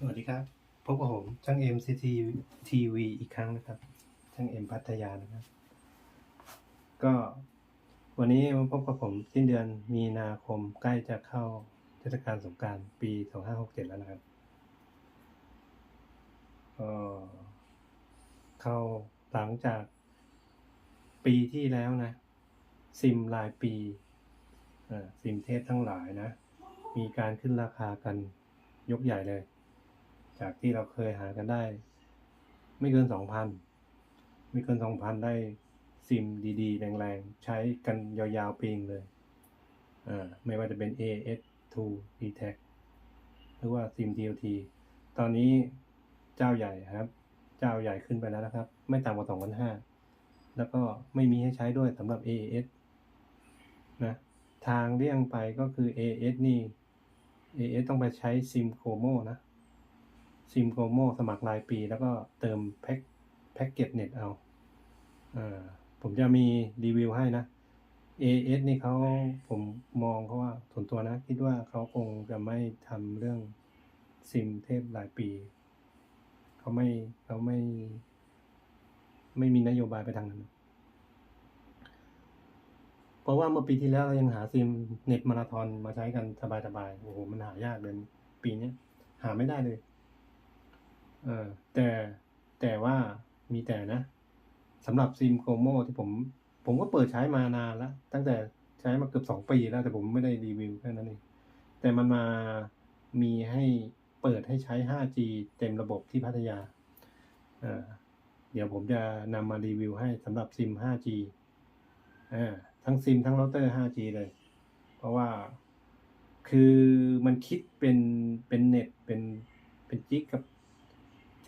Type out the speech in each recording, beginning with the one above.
สวัสดีครับ พบกับผมช่างเอ็มซีทีทีวีอีกครั้งนะครับ ช่างเอ็มพัทยานะครับ ก็วันนี้มาพบกับผมสิ้นเดือนมีนาคมใกล้จะเข้าเทศกาลสงการปี2567แล้วนะครับก็เข้าหลังจากปีที่แล้วนะ ซิมรายปีซิมเทพทั้งหลายนะ มีการขึ้นราคากันยกใหญ่เลย จากที่เราเคยหากันได้ ไม่เกินสองพันไม่เกินสองพันได้ซิมดีๆ แรงๆ ใช้กันยาวๆปีงเลยอ่าไม่ว่าจะเป็น AS2 d t a c หรือว่าซิม DLT ตอนนี้เจ้าใหญ่ครับ เจ้าใหญ่ขึ้นไปแล้วนะครับ ไม่ต่ำกว่าสองพันห้าแล้วก็ไม่มีให้ใช้ด้วยสำหรับ AS นะทางเลี่ยงไปก็คือ AS นี่ AS ต้องไปใช้ซิมโคโมนะ ซิมโคโมสมัครรายปี แล้วก็เติมแพ็คแพ็กเกจเน็ตเอาอาผมจะมีรีวิวให้นะ AS นี่เขาผมมองเขาว่าส่วนตัวนะ คิดว่าเขาคงจะไม่ทำเรื่องซิมเทพรายปี เขาไม่เขาไม่ ไม่มีนโยบายไปทางนั้น เพราะว่าเมื่อปีที่แล้วเรายังหาซิมเน็ตมาราธอนมาใช้กันสบายๆโอ้โหมันหายากเลยปีนี้หาไม่ได้เลย เออแต่แต่ว่ามีแต่นะสำหรับซิมโคโมที่ผม ผมก็เปิดใช้มานานแล้ว ตั้งแต่ใช้มาเกือบสองปีแล้ว แต่ผมไม่ได้รีวิวแค่นั้นเองแต่มันมามีให้เปิดให้ใช้ 5G เต็มระบบที่พัทยาอ่าเดี๋ยวผมจะนำมารีวิวให้สำหรับซิม 5G อ่ทั้งซิมทั้งเราเตอร์ 5G เลย เพราะว่าคือมันคิดเป็นเป็นเน็ตเป็นเป็นจิกกับ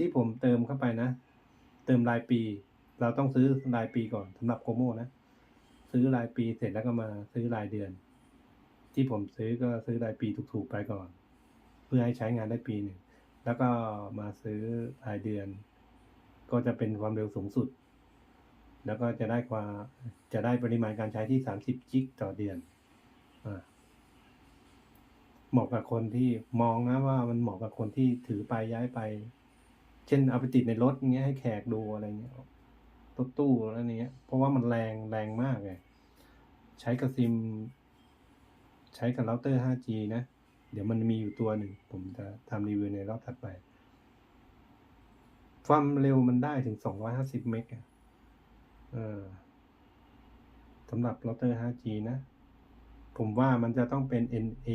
ที่ผมเติมเข้าไปนะ เติมรายปี เราต้องซื้อรายปีก่อนสำหรับโกโมนะ ซื้อรายปีเสร็จแล้วก็มาซื้อรายเดือน ที่ผมซื้อก็ซื้อรายปีถูกๆไปก่อน เพื่อให้ใช้งานได้ปีหนึ่งแล้วก็มาซื้อรายเดือน ก็จะเป็นความเร็วสูงสุด แล้วก็จะได้ความจะได้ปริมาณการใช้ที่ 30 จิกต่อเดือนอ่าเหมาะกับคนที่มองนะว่ามันเหมาะกับคนที่ถือไปย้ายไป ช่นเอาไปติดในรถเงี้ยให้แขกดูอะไรเงี้ยรถตู้อะไรเงี้ย เพราะว่ามันแรงแรงมากเลยใช้กับซิม ใช้กับเราเตอร์ 5G นะ เดี๋ยวมันมีอยู่ตัวหนึ่ง ผมจะทำรีวิวในรอบถัดไป ความเร็วมันได้ถึง 250 เมกะเออสำหรับเราเตอร์ 5G นะ ผมว่ามันจะต้องเป็น NA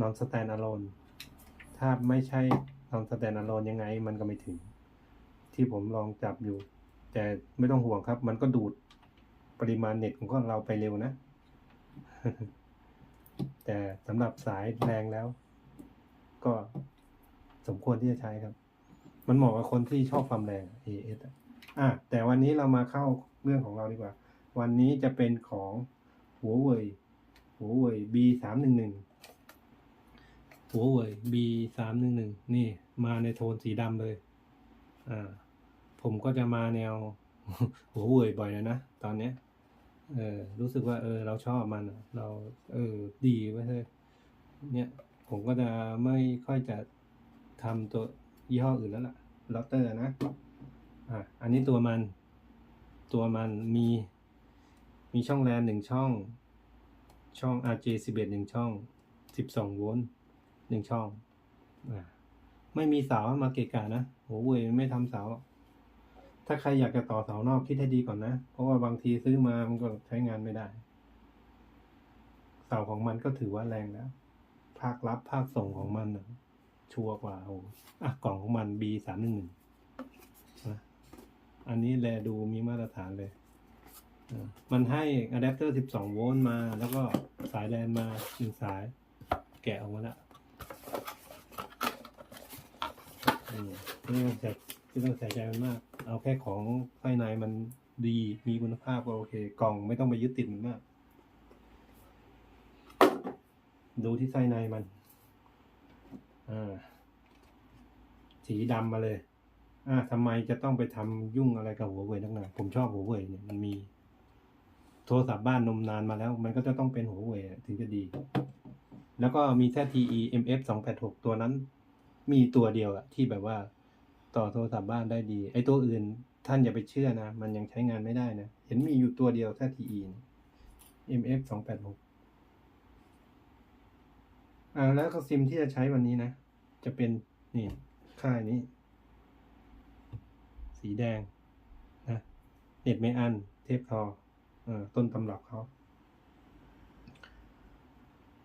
non standalone ถ้าไม่ใช่ non standalone ยังไงมันก็ไม่ถึง ที่ผมลองจับอยู่ แต่ไม่ต้องห่วงครับ มันก็ดูดปริมาณเน็ตของเราไปเร็วนะ แต่สำหรับสายแรงแล้ว ก็สมควรที่จะใช้ครับ มันเหมาะกับคนที่ชอบความแรง AS อะอะแต่วันนี้เรามาเข้าเรื่องของเราดีกว่า วันนี้จะเป็นของหัวเว่ยหัวเว่ย B สาม หัวเว่ย B สามหนึ่งหนึ่งนี่มาในโทนสีดำเลย อ่า ผมก็จะมาแนวหัวเว่ยบ่อยนะนะ ตอนเนี้ย เออ รู้สึกว่า เออ เราชอบมัน เรา เออ ดีไว้เถอะเนี่ย ผมก็จะไม่ค่อยจะทำตัวยี่ห้ออื่นแล้วล่ะลอตเตอร์นะ อะ อันนี้ตัวมัน ตัวมันมี มีช่องแลนหนึ่งช่อง ช่อง RJ 11 หนึ่งช่อง 12 โวลต์ หนึ่งช่องอ่าไม่มีเสามาเกะกะนะโหเว่ยไม่ทำเสา ถ้าใครอยากจะต่อเสานอกคิดให้ดีก่อนนะ เพราะว่าบางทีซื้อมามันก็ใช้งานไม่ได้ เสาของมันก็ถือว่าแรงแล้ว ภาครับภาคส่งของมันน่ะชัวร์กว่าโอ้อะกล่องของมัน B สามหนึ่งหนึ่งนะอันนี้แลดูมีมาตรฐานเลยอะมันให้อะแดปเตอร์ 12 โวลต์มา แล้วก็สายแลนมาหนึ่งสาย แกะออกมาแล้ว อืมไม่ต้องใส่ไม่ต้องใส่ใจมันมาก เอาแค่ของภายในมันดีมีคุณภาพก็โอเค กล่องไม่ต้องไปยึดติดมันมาก ดูที่ไส้ในมัน อ่า สีดำมาเลย อ่าทำไมจะต้องไปทำยุ่งอะไรกับหัวเว่ยนักหนาผมชอบหัวเว่ยเนี่ยมันมี โทรศัพท์บ้านนมนานมาแล้ว มันก็จะต้องเป็นหัวเว่ยถึงจะดี แล้วก็มีแค่ TE MF 286 ตัวนั้น มีตัวเดียวอะที่แบบว่า ต่อโทรศัพท์บ้านได้ดี ไอ้ตัวอื่น ท่านอย่าไปเชื่อนะ มันยังใช้งานไม่ได้นะ เห็นมีอยู่ตัวเดียวแค่ TE เนี่ย MF สองแปดหกอ่าแล้วก็ซิมที่จะใช้วันนี้นะ จะเป็นนี่ค่ายนี้ สีแดงนะเน็ตไม่อัน เทปทอเออต้นตำรับเขา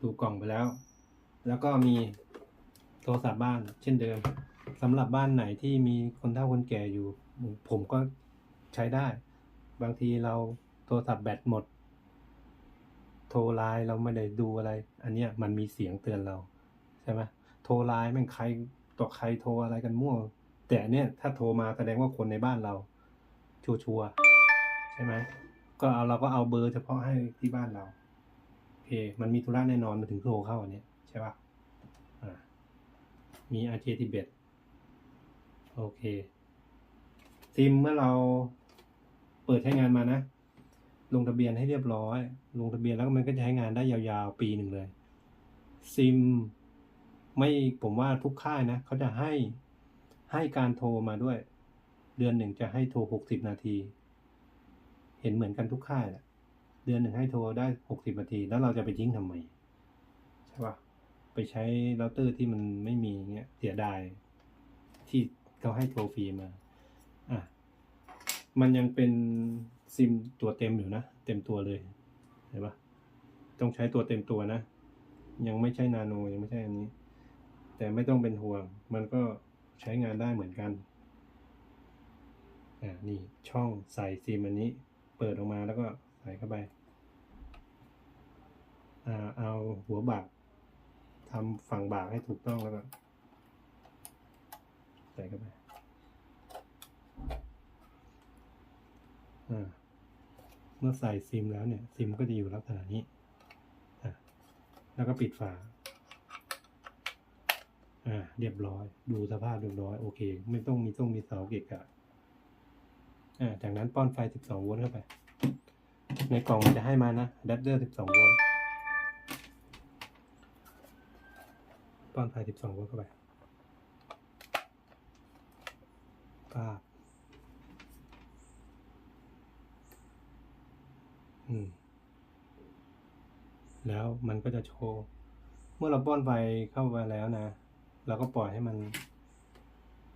ดูกล่องไปแล้ว แล้วก็มี โทรศัพท์บ้านเช่นเดิมสำหรับบ้านไหนที่มีคนเฒ่าคนแก่อยู่ ผมก็ใช้ได้ บางทีเราโทรศัพท์แบตหมด โทรไลน์เราไม่ได้ดูอะไร อันเนี้ยมันมีเสียงเตือนเราใช่ไหมโทรไลน์แม่งใครต่อใครโทรอะไรกันมั่วแต่เนี้ยถ้าโทรมาแสดงว่าคนในบ้านเรา ชัวร์ใช่ไหมก็เอาเราก็เอาเบอร์เฉพาะให้ที่บ้านเราโอเคมันมีธุระแน่นอนมาถึงโทรเข้าอันเนี้ยใช่ปะอ่า มี RJ ทิเบตโอเค ซิมเมื่อเราเปิดใช้งานมานะ ลงทะเบียนให้เรียบร้อย ลงทะเบียนแล้วมันก็จะใช้งานได้ยาวๆ ปีหนึ่งเลย ซิมไม่ผมว่าทุกค่ายนะเขาจะให้ให้การโทรมาด้วย เดือนหนึ่งจะให้โทรหกสิบนาที เห็นเหมือนกันทุกค่ายแหละเดือนหนึ่งให้โทรได้หกสิบนาที แล้วเราจะไปทิ้งทำไม ไปใช้เราเตอร์ที่มันไม่มีเงี้ยเสียดายที่เขาให้โทรฟรีมา อะ มันยังเป็นซิมตัวเต็มอยู่นะ เต็มตัวเลยเห็นปะต้องใช้ตัวเต็มตัวนะ ยังไม่ใช่นาโนยังไม่ใช่อันนี้ แต่ไม่ต้องเป็นห่วง มันก็ใช้งานได้เหมือนกันอ่านี่ช่องใส่ซิมอันนี้ เปิดออกมาแล้วก็ใส่เข้าไป อ่า เอาหัวบาก ทำฝั่งบ่าให้ถูกต้องแล้วก็ใส่เข้าไปเมื่อใส่ซิมแล้วเนี่ย ซิมก็จะอยู่ลักษณะนี้ แล้วก็ปิดฝาเรียบร้อย ดูสภาพเรียบร้อย โอเค ไม่ต้องมีต้องมีเสาเกะกะอ่าจากนั้นป้อนไฟ 12 โวลต์เข้าไป ในกล่องมันจะให้มานะอะแดปเตอร์ 12 โวลต์ ป้อนไฟ12โวลต์เข้าไปป้าบอืม แล้วมันก็จะโชว์ เมื่อเราป้อนไฟเข้าไปแล้วนะ เราก็ปล่อยให้มัน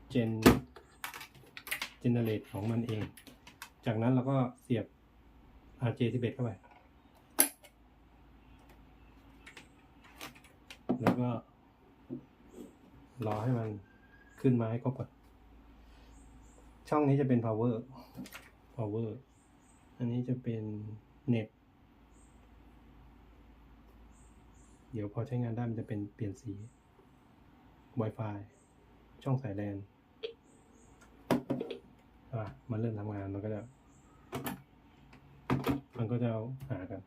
เจน เจเนเรตของมันเอง จากนั้นเราก็เสียบ RJ11 เข้าไป แล้วก็ รอให้มันขึ้นมาให้ครบก่อน ช่องนี้จะเป็น power power อันนี้จะเป็น net เดี๋ยวพอใช้งานได้มันจะเป็นเปลี่ยนสี Wi-Fi ช่องสายแลนอะมันเริ่มทำงานมันก็จะ มันก็จะหากัน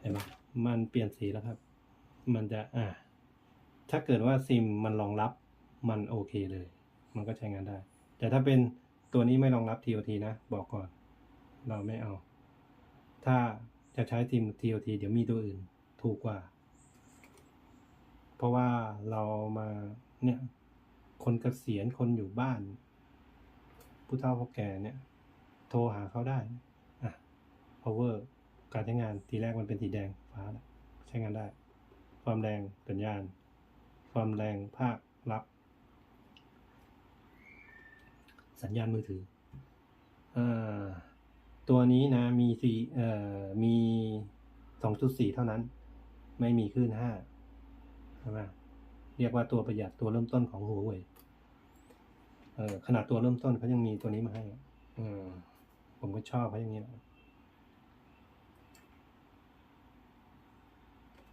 เห็นไหมมันเปลี่ยนสีแล้วครับ มันจะอ่า ถ้าเกิดว่าซิมมันรองรับมันโอเคเลย มันก็ใช้งานได้ แต่ถ้าเป็นตัวนี้ไม่รองรับ TOT นะ บอกก่อน เราไม่เอา ถ้าจะใช้ซิม TOT เดี๋ยวมีตัวอื่นถูกกว่า เพราะว่าเรามาเนี่ยคนเกษียณคนอยู่บ้าน ผู้เฒ่าผู้แก่เนี่ย โทรหาเขาได้อะ power การใช้งานทีแรกมันเป็นสีแดงฟ้าใช้งานได้ ความแรงสัญญาณ ความแรงภาครับ สัญญาณมือถืออตัวนี้นะ มีสี่มีสองจุดสี่เท่านั้น ไม่มีคลื่นห้าใช่ไหมเรียกว่าตัวประหยัดตัวเริ่มต้นของหัวเว่ยขนาดตัวเริ่มต้นเขายังมีตัวนี้มาให้ผมก็ชอบเขาอย่างนี้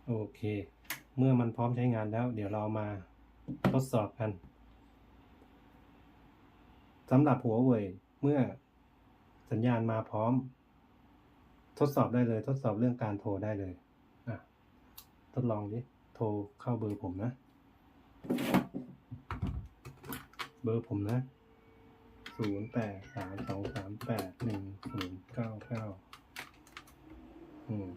โอเค เมื่อมันพร้อมใช้งานแล้ว เดี๋ยวเรามาทดสอบกันสำหรับหัวเว่ยเมื่อสัญญาณมาพร้อม ทดสอบได้เลย ทดสอบเรื่องการโทรได้เลยอะทดลองดิโทรเข้าเบอร์ผมนะ เบอร์ผมนะศูนย์แปดสามสองสามแปดหนึ่งศูนย์เก้าเก้าอืม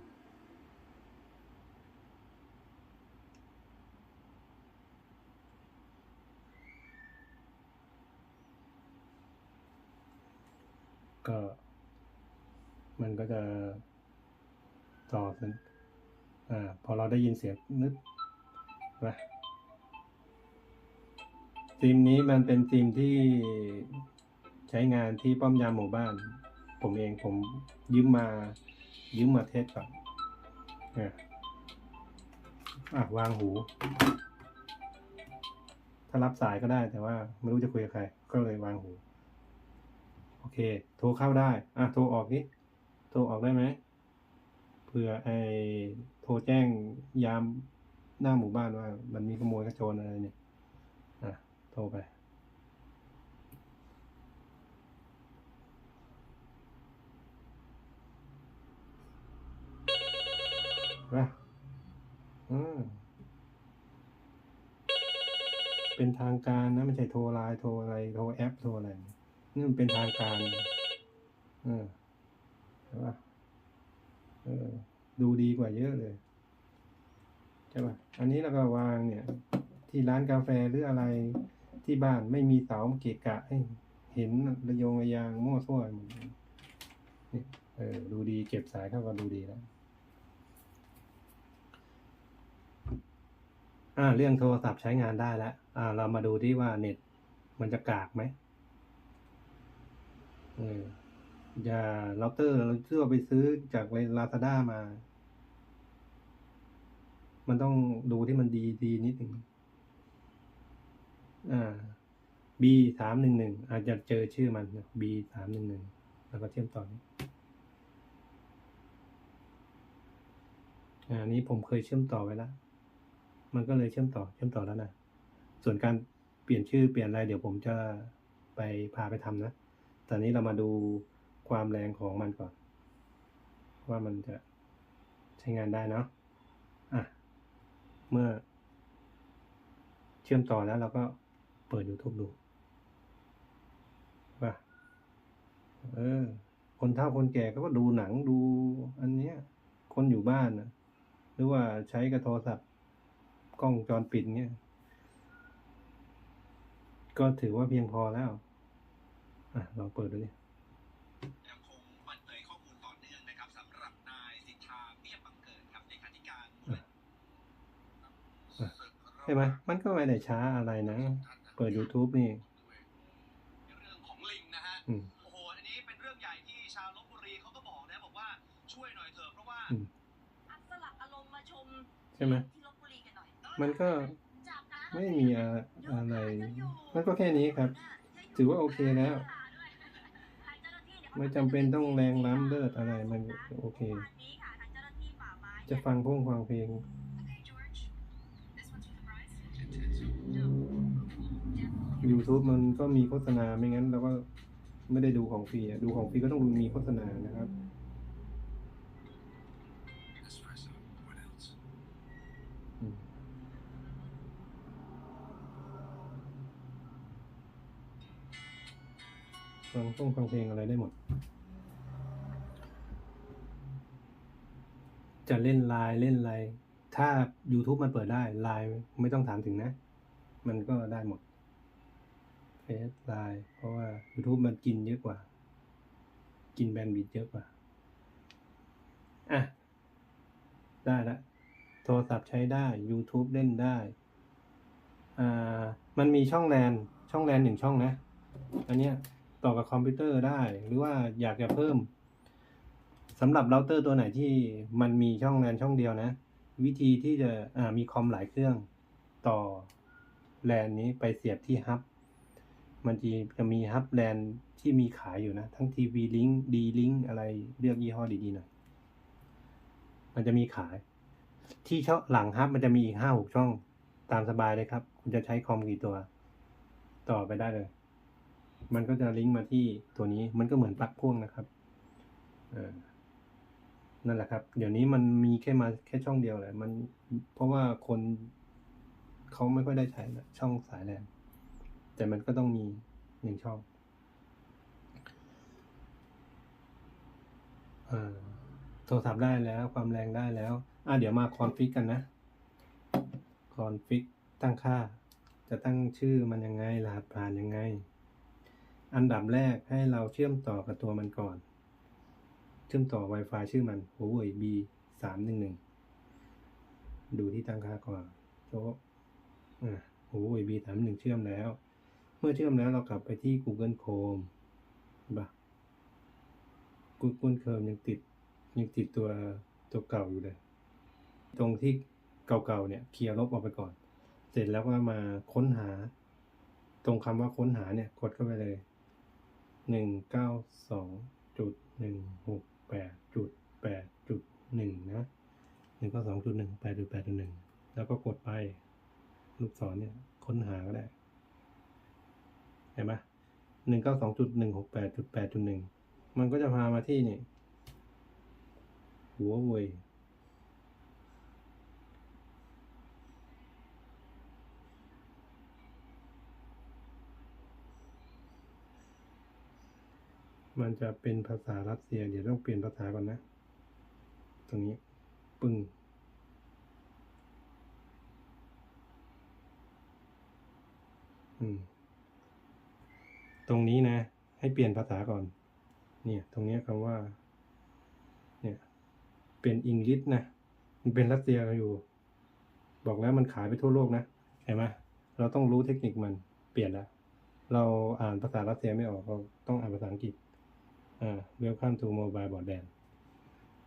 ก็ มันก็จะต่อสัญอ่าพอเราได้ยินเสียงนึกว่าทีมนี้มันเป็นทีมที่ใช้งานที่ป้อมยามหมู่บ้าน ผมเองผมยืมมายืมมาเทสก่อนอะอะวางหู ถ้ารับสายก็ได้แต่ว่าไม่รู้จะคุยกับใคร ก็เลยวางหู โอเค โทรเข้าได้ อะ โทรออกนิโทรออกได้ไหมเผื่อไอโทรแจ้งยามหน้าหมู่บ้านว่า มันมีขโมยกระโจนอะไรเนี่ย อะ โทรไป ว่าอืมเป็นทางการนะไม่ใช่โทรไลน์โทรอะไร โทรแอป โทรอะไร นี่มันเป็นทางการเออใช่ป่ะเออดูดีกว่าเยอะเลยใช่ป่ะอันนี้เราก็วางเนี่ย ที่ร้านกาแฟหรืออะไรที่บ้านไม่มีเสาเกะกะให้เห็นระยงระยางมั่วซั่วนี่เออดูดีเก็บสายเข้าก็ดูดีแล้วอ่าเรื่องโทรศัพท์ใช้งานได้แล้วอ่า เรามาดูที่ว่าเน็ตมันจะกากไหม เอออย่าเราเตอร์เราเชื่อไปซื้อจากลาซาด้ามา มันต้องดูที่มันดีดีนิดหนึ่งอ่า B สามหนึ่งหนึ่งอาจจะเจอชื่อมัน B สามหนึ่งหนึ่งแล้วก็เชื่อมต่อนี้อ่าอันนี้ผมเคยเชื่อมต่อไว้แล้ว มันก็เลยเชื่อมต่อ เชื่อมต่อแล้วนะ ส่วนการเปลี่ยนชื่อเปลี่ยนอะไรเดี๋ยวผมจะไปพาไปทำนะ ตอนนี้เรามาดูความแรงของมันก่อน ว่ามันจะใช้งานได้เนาะอะ เมื่อ เชื่อมต่อแล้วเราก็เปิด YouTube ดูว่าเออ คนเฒ่าคนแก่ก็ดูหนังดูอันเนี้ย คนอยู่บ้านนะหรือว่าใช้กับโทรศัพท์กล้องจรปิดเนี่ยก็ถือว่าเพียงพอแล้ว อะลองเปิดดูดิยังคงเปิดเผยข้อมูลต่อเนื่องนะครับสำหรับนายสิทธาเบี้ยบังเกิดครับเลขาธิการอะใช่ไหมมันก็ไม่ได้ช้าอะไรนะ เปิด YouTube นี่เรื่องของลิงนะฮะอืมโอ้โหอันนี้เป็นเรื่องใหญ่ที่ชาวลบบุรีเขาก็บอกนะบอกว่าช่วยหน่อยเถอะเพราะว่าอืมอัสลับอารมณ์มาชมใช่ไหมที่ลบบุรีกันหน่อยมันก็จากการไม่มีอะอะไร มันก็แค่นี้ครับ ถือว่าโอเคแล้ว ไม่จำเป็นต้องแรงล้ำเลิศอะไรมันโอเค จะฟังพวกฟังเพลง YouTube มันก็มีโฆษณาไม่งั้นเราก็ไม่ได้ดูของฟรีดูของฟรีก็ต้องดูมีโฆษณานะครับ ฟังต้องฟังเพลงอะไรได้หมด จะเล่นไลน์เล่นอะไร ถ้า YouTube มันเปิดได้ไลน์ไม่ต้องถามถึงนะ มันก็ได้หมดเฟซไลน์เพราะว่า YouTube มันกินเยอะกว่า กินแบนด์วิดเยอะกว่า อะ ได้ละโทรศัพท์ใช้ได้ YouTube เล่นได้ อ่า มันมีช่องแลนช่องแลนหนึ่งช่องนะ อันเนี้ย ต่อกับคอมพิวเตอร์ได้ หรือว่าอยากจะเพิ่มสำหรับเราเตอร์ตัวไหนที่มันมีช่องแลนช่องเดียวนะ วิธีที่จะมีคอมหลายเครื่องต่อแลนนี้ไปเสียบที่ฮับมันจะจะมีฮับแลนที่มีขายอยู่นะ ทั้งทีวีลิงดีลิงอะไรเลือกยี่ห้อดีๆหน่อยมันจะมีขาย ที่ช่องหลังฮับมันจะมีอีกห้าหกช่องตามสบายเลยครับ คุณจะใช้คอมกี่ตัว ต่อไปได้เลย มันก็จะลิงก์มาที่ตัวนี้มันก็เหมือนปลั๊กพ่วงนะครับนั่นแหละครับ เดี๋ยวนี้มันมีแค่มาแค่ช่องเดียวแหละมันเพราะว่าคนเขาไม่ค่อยได้ใช้ช่องสายแลนแต่มันก็ต้องมีหนึ่งช่องเออโทรศัพท์ได้แล้วความแรงได้แล้วอะเดี๋ยวมาคอนฟิกกันนะคอนฟิกตั้งค่า จะตั้งชื่อมันยังไงรหัสผ่านยังไง อันดับแรกให้เราเชื่อมต่อกับตัวมันก่อน เชื่อมต่อ Wi-Fi ชื่อมัน Huawei B สามหนึ่งหนึ่งดูที่ตั้งค่าก่อนโจ๊กอ่า Huawei B สามหนึ่งเชื่อมแล้ว เมื่อเชื่อมแล้วเรากลับไปที่ Google Chrome เห็นปะ Google Chrome ยังติดยังติดตัวตัวเก่าอยู่เลย ตรงที่เก่าๆเนี่ยเคลียร์ลบออกไปก่อน เสร็จแล้วก็มาค้นหา ตรงคำว่าค้นหาเนี่ย กดเข้าไปเลย หนึ่งเก้าสองจุดหนึ่งหกแปดจุดแปดจุดหนึ่งนะหนึ่งเก้าสองจุดหนึ่งแปดจุดแปดจุดหนึ่งแล้วก็กดไป ลูกศรเนี่ยค้นหาก็ได้ เห็นไหมหนึ่งเก้าสองจุดหนึ่งหกแปดจุดแปดจุดหนึ่งมันก็จะพามาที่นี่หัวเว่ย มันจะเป็นภาษารัสเซีย เดี๋ยวต้องเปลี่ยนภาษาก่อนนะ ตรงนี้ปึ้งอืมตรงนี้นะ ให้เปลี่ยนภาษาก่อน เนี่ย ตรงนี้คำว่า เนี่ย เป็นอังกฤษนะ มันเป็นรัสเซียอยู่ บอกแล้วมันขายไปทั่วโลกนะ เห็นไหมเราต้องรู้เทคนิคมัน เปลี่ยนแล้ว เราอ่านภาษารัสเซียไม่ออก เราต้องอ่านภาษาอังกฤษ อ่า Welcome to Mobile Broadband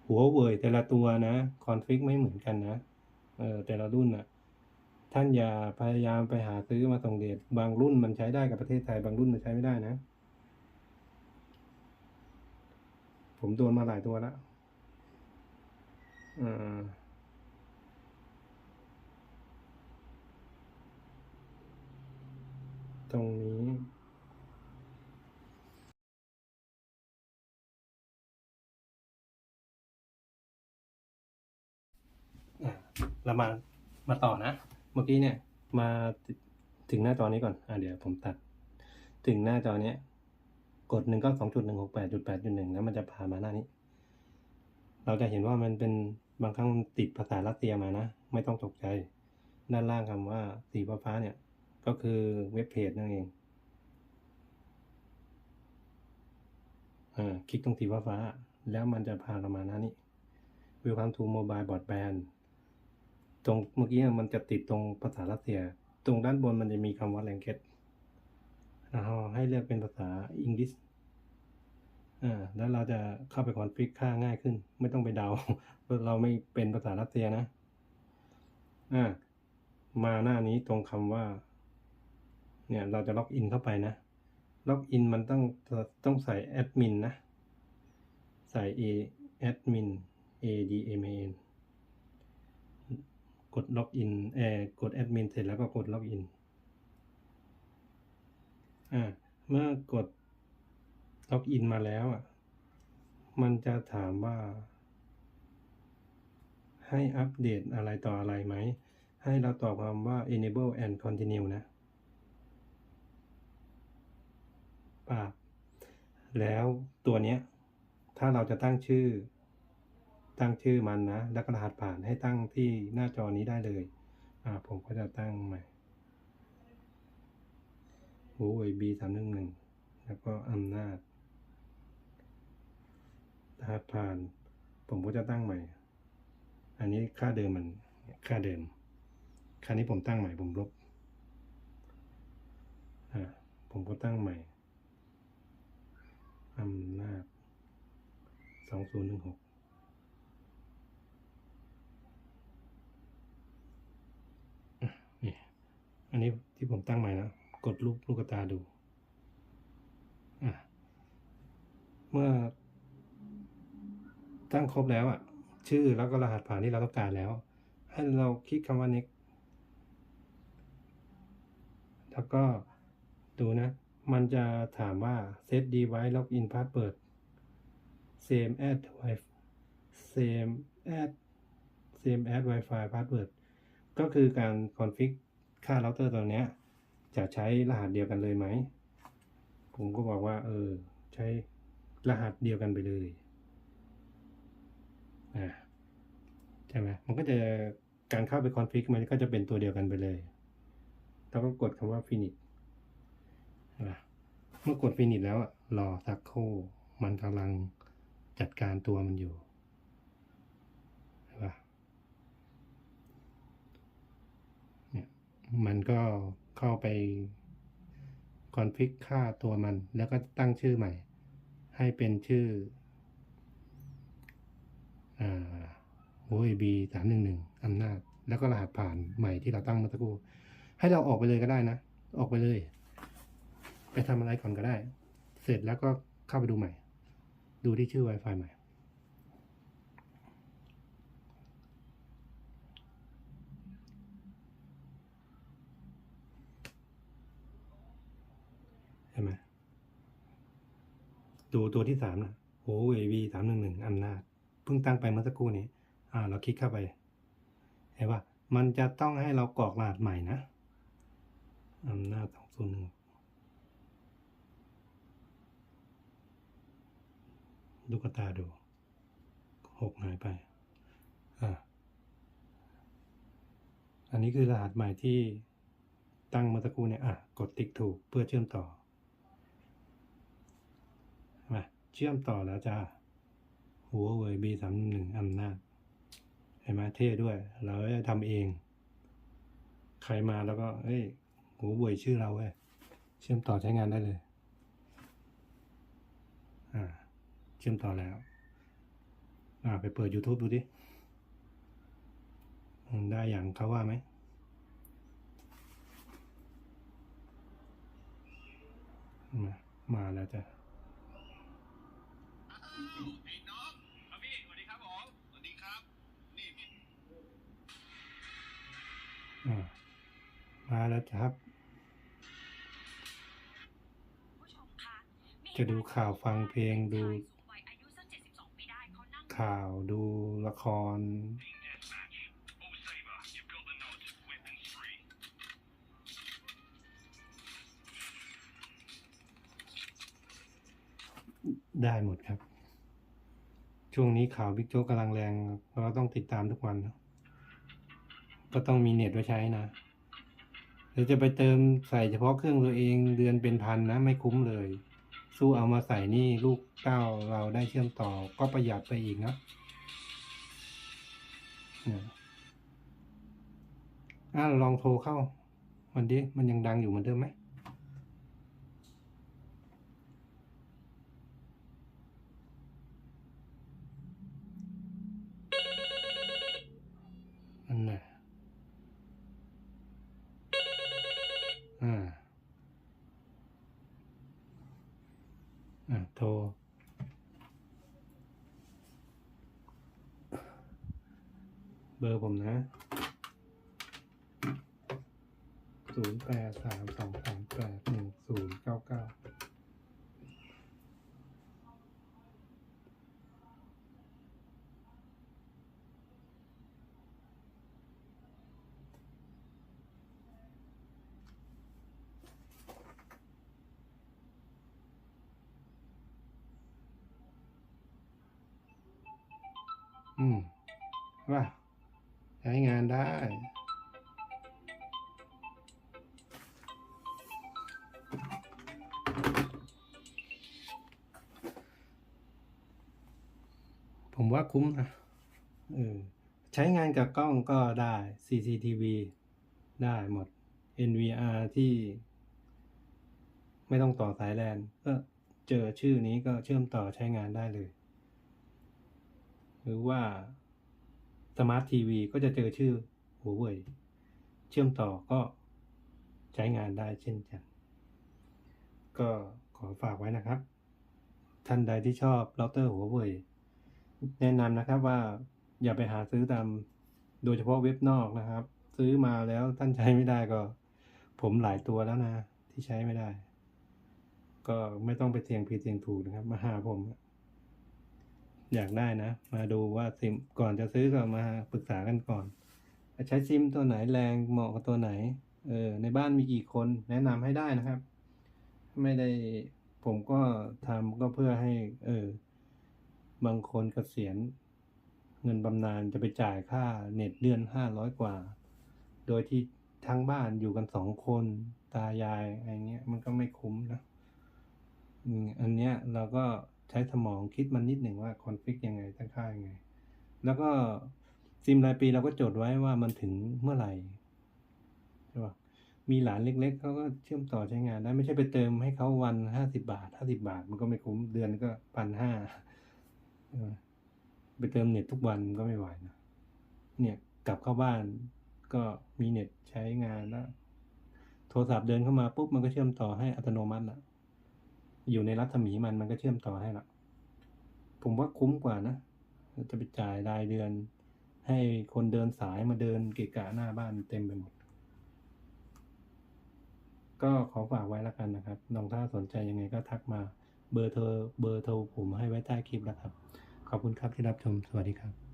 หัวเว่ยแต่ละตัวนะคอนฟิกไม่เหมือนกันนะเออแต่ละรุ่นน่ะท่านอย่าพยายามไปหาซื้อมาส่งเดชบางรุ่นมันใช้ได้กับประเทศไทย บางรุ่นมันใช้ไม่ได้นะ ผมโดนมาหลายตัวแล้วอ่าตรงนี้ เรามามาต่อนะ เมื่อกี้เนี่ย มาถึงหน้าจอนี้ก่อน อะเดี๋ยวผมตัด ถึงหน้าจอเนี้ย กดหนึ่งก็สองจุดหนึ่งหกแปดจุดแปดจุดหนึ่งแล้วมันจะพามาหน้านี้ เราจะเห็นว่ามันเป็นบางครั้งติดภาษารัสเซียมานะ ไม่ต้องตกใจ ด้านล่างคำว่าสีฟ้าเนี่ย ก็คือเว็บเพจนั่นเองอ่าคลิกตรงสีฟ้าแล้วมันจะพาเรามาหน้านี้ Welcome to Mobile Broadband ตรงเมื่อกี้มันจะติดตรงภาษารัสเซีย ตรงด้านบนมันจะมีคำว่า language แล้วให้เลือกเป็นภาษาอังกฤษอ่าแล้วเราจะเข้าไปคอนฟิกค่าง่ายขึ้น ไม่ต้องไปเดาเพราะเราไม่เป็นภาษารัสเซียนะอ่ามาหน้านี้ตรงคำว่า เนี่ยเราจะล็อกอินเข้าไปนะ ล็อกอินมันต้องต้องใส่แอดมินนะ ใส่ a แอดมิน a d m a n ดล็อกอินเอ่อกดแอดมินเสร็จแล้วก็กดล็อกอินอ่าเมื่อกดล็อกอินมาแล้วอะมันจะถามว่า ให้อัปเดตอะไรต่ออะไรไหม ให้เราตอบคำว่า enable and continue นะป่าแล้วตัวเนี้ย ถ้าเราจะตั้งชื่อ ตั้งชื่อมันนะ แล้วก็รหัสผ่านให้ตั้งที่หน้าจอนี้ได้เลย อ่า ผมก็จะตั้งใหม่ Huawei B สามหนึ่งหนึ่งแล้วก็อำนาจรหัสผ่าน ผมก็จะตั้งใหม่ อันนี้ค่าเดิมมันค่าเดิมค่านี้ผมตั้งใหม่ผมลบ อ่า ผมก็ตั้งใหม่อำนาจสองศูนย์หนึ่งหก อันนี้ที่ผมตั้งใหม่นะ กดรูปลูกตาดูอะเมื่อ ตั้งครบแล้วอะ ชื่อแล้วก็รหัสผ่านที่เราต้องการแล้ว ให้เราคลิกคำว่า next แล้วก็ดูนะ มันจะถามว่า set device login password same as wi same as same as Wi-Fi password ก็คือการคอนฟิก ค่าเราเตอร์ตัวเนี้ย จะใช้รหัสเดียวกันเลยไหม ผมก็บอกว่า เออ ใช้รหัสเดียวกันไปเลยอ่าใช่ไหมมันก็จะการเข้าไปคอนฟิกมันก็จะเป็นตัวเดียวกันไปเลยแล้วก็กดคำว่า finish นะมื่อกดฟินิชแล้วอะรอสักครู่มันกำลังจัดการตัวมันอยู่เห็นปะเนี่ย มันก็เข้าไปคอนฟิกค่าตัวมัน แล้วก็ตั้งชื่อใหม่ ให้เป็นชื่ออ่า OAB สามหนึ่งหนึ่งอำนาจ แล้วก็รหัสผ่านใหม่ที่เราตั้งเมื่อสักครู่ให้เราออกไปเลยก็ได้นะ ออกไปเลย ไปทำอะไรก่อนก็ได้ เสร็จแล้วก็เข้าไปดูใหม่ ดูที่ชื่อ Wi-Fi ใหม่ เห็นไหม ดูตัวที่สามนะโอ้เอวีสามหนึ่งหนึ่งอำนาจเพิ่งตั้งไปเมื่อสักครู่นี้อ่า เราคลิกเข้าไปเห็นว่ามันจะต้องให้เรากรอกรหัสใหม่นะอำนาจสองศูนย์หนึ่งลูกตาดูหกหายไปอ่าอันนี้คือรหัสใหม่ที่ตั้งเมื่อสักครู่เนี่ยอะกดติ๊กถูกเพื่อเชื่อมต่อ มา เชื่อมต่อแล้วจ้าหัวเว่ย B สามหนึ่งอำนาจเห็นไหมเท่ด้วย เราจะทำเอง ใครมาแล้วก็เอ้ยหัวเว่ยชื่อเราเว้ยเชื่อมต่อใช้งานได้เลย อ่า เชื่อมต่อแล้ว อ่า ไปเปิด YouTube ดูดิได้อย่างเขาว่าไหมมามาแล้วจ้ะ มาแล้วจ้ะครับผู้ชมคะมีจะดูข่าวฟังเพลงดูชายสูงวัยอายุสัก72ปีได้เขานั่งข่าวดูละคร Oh Saber you've got the nod weapons free ได้หมดครับ ช่วงนี้ข่าวบิ๊กโจ๊กกำลังแรง เราต้องติดตามทุกวันนะ ก็ต้องมีเน็ตไว้ใช้นะเราจะไปเติมใส่เฉพาะเครื่องตัวเองเดือนเป็นพันนะ ไม่คุ้มเลย สู้เอามาใส่นี่ลูกเต้าเราได้เชื่อมต่อก็ประหยัดไปอีกนะนี่ยอะลองโทรเข้า มันดิมันยังดังอยู่เหมือนเดิมไหม อันน่ะอ่า อ่า โทร เบอร์ผมนะ ศูนย์แปดสามสองสามแปดหนึ่งศูนย์เก้าเก้า อืมว่าใช้งานได้ ผมว่าคุ้มนะเออใช้งานกับกล้องก็ได้ CCTV ได้หมด NVR ที่ ไม่ต้องต่อสายแลนก็เจอชื่อนี้ก็เชื่อมต่อใช้งานได้เลย หรือว่าสมาร์ททีวีก็จะเจอชื่อหัวเว่ยเชื่อมต่อก็ใช้งานได้เช่นกัน ก็ขอฝากไว้นะครับ ท่านใดที่ชอบเราเตอร์หัวเว่ยแนะนำนะครับว่าอย่าไปหาซื้อตามโดยเฉพาะเว็บนอกนะครับ ซื้อมาแล้วท่านใช้ไม่ได้ก็ ผมหลายตัวแล้วนะ ที่ใช้ไม่ได้ ก็ไม่ต้องไปเสี่ยงผิดเสี่ยงถูกนะครับ มาหาผม อยากได้นะ มาดูว่าซิมก่อนจะซื้อก็มาปรึกษากันก่อน ใช้ซิมตัวไหนแรงเหมาะกับตัวไหน เออในบ้านมีกี่คนแนะนำให้ได้นะครับ ไม่ได้ผมก็ทำก็เพื่อให้ เออ บางคนเกษียณเงินบำนาญจะไปจ่ายค่าเน็ตเดือนห้าร้อยกว่า โดยที่ทั้งบ้านอยู่กันสองคนตายายอะไรเงี้ย มันก็ไม่คุ้มนะอันเนี้ยเราก็ ใช้สมองคิดมันนิดหนึ่งว่าคอนฟิกยังไงตั้งค่ายังไง แล้วก็ซิมรายปีเราก็จดไว้ว่ามันถึงเมื่อไหร่ใช่ปะมีหลานเล็ก ๆเขาก็เชื่อมต่อใช้งานได้ไม่ใช่ไปเติมให้เขาวันห้าสิบาทห้าสิบาท มันก็ไม่คุ้มเดือนก็พันห้าไปเติมเน็ตทุกวันก็ไม่ไหวนะเนี่ยกลับเข้าบ้านก็มีเน็ตใช้งานแล้วโทรศัพท์เดินเข้ามาปุ๊บมันก็เชื่อมต่อให้อัตโนมัติละ อยู่ในรัศมีมันมันก็เชื่อมต่อให้ละผมว่าคุ้มกว่านะ จะไปจ่ายรายเดือน ให้คนเดินสายมาเดินเกะกะหน้าบ้านเต็มไปหมด ก็ขอฝากไว้ล้วกันนะครับลองถ้าสนใจยังไงก็ทักมาเบอร์โทรเบอร์โทรผมให้ไว้ใต้คลิปแล้วครับ ขอบคุณครับที่รับชม สวัสดีครับ